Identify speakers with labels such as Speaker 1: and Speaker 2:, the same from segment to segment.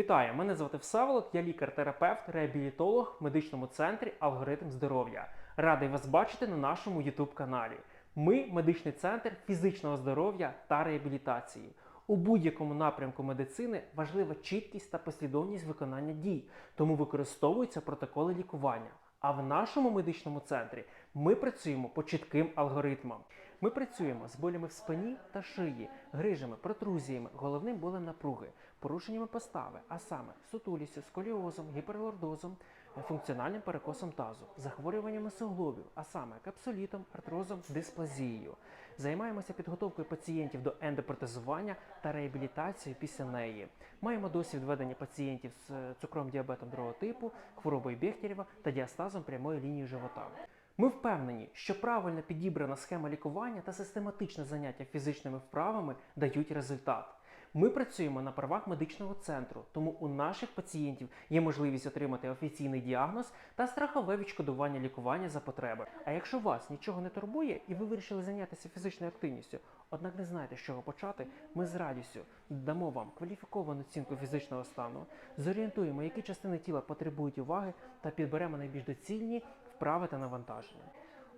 Speaker 1: Вітаю! Мене звати Всаволод, я лікар-терапевт, реабілітолог в медичному центрі Алгоритм здоров'я. Радий вас бачити на нашому YouTube каналі. Ми медичний центр фізичного здоров'я та реабілітації. У будь-якому напрямку медицини важлива чіткість та послідовність виконання дій, тому використовуються протоколи лікування. А в нашому медичному центрі ми працюємо по чітким алгоритмам. Ми працюємо з болями в спині та шиї, грижами, протрузіями, головним болем напруги, порушеннями постави, а саме сутулістю, сколіозом, гіперлордозом, функціональним перекосом тазу, захворюваннями суглобів, а саме капсулітом, артрозом, дисплазією. Займаємося підготовкою пацієнтів до ендопротезування та реабілітацією після неї. Маємо досвід ведення пацієнтів з е, цукром діабетом другого типу, хворобою Бехтерєва та діастазом прямої лінії живота. Ми впевнені, що правильно підібрана схема лікування та систематичне заняття фізичними вправами дають результат. Ми працюємо на правах медичного центру, тому у наших пацієнтів є можливість отримати офіційний діагноз та страхове відшкодування лікування за потреби. А якщо вас нічого не турбує і ви вирішили зайнятися фізичною активністю, однак не знаєте, з чого почати, ми з радістю дамо вам кваліфіковану оцінку фізичного стану, зорієнтуємо, які частини тіла потребують уваги та підберемо найбільш доцільні вправи та навантаження.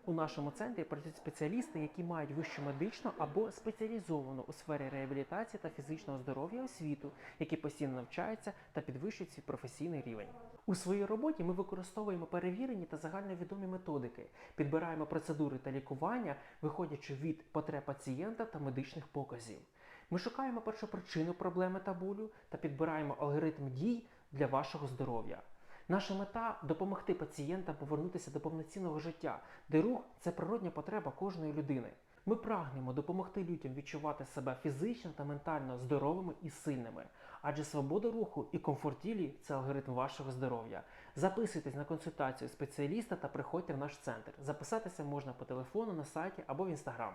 Speaker 1: У нашому центрі працюють спеціалісти, які мають вищу медичну або спеціалізовану у сфері реабілітації та фізичного здоров'я освіту, які постійно навчаються та підвищують свій професійний рівень. У своїй роботі ми використовуємо перевірені та загальновідомі методики, підбираємо процедури та лікування, виходячи від потреб пацієнта та медичних показів. Ми шукаємо першопричину проблеми та болю та підбираємо алгоритм дій для вашого здоров'я. Наша мета допомогти пацієнтам повернутися до повноцінного життя, де рух це природня потреба кожної людини. Ми прагнемо допомогти людям відчувати себе фізично та ментально здоровими і сильними, адже свобода руху і комфорт тілі це алгоритм вашого здоров'я. Записуйтесь на консультацію спеціаліста та приходьте в наш центр. Записатися можна по телефону на сайті або в інстаграм.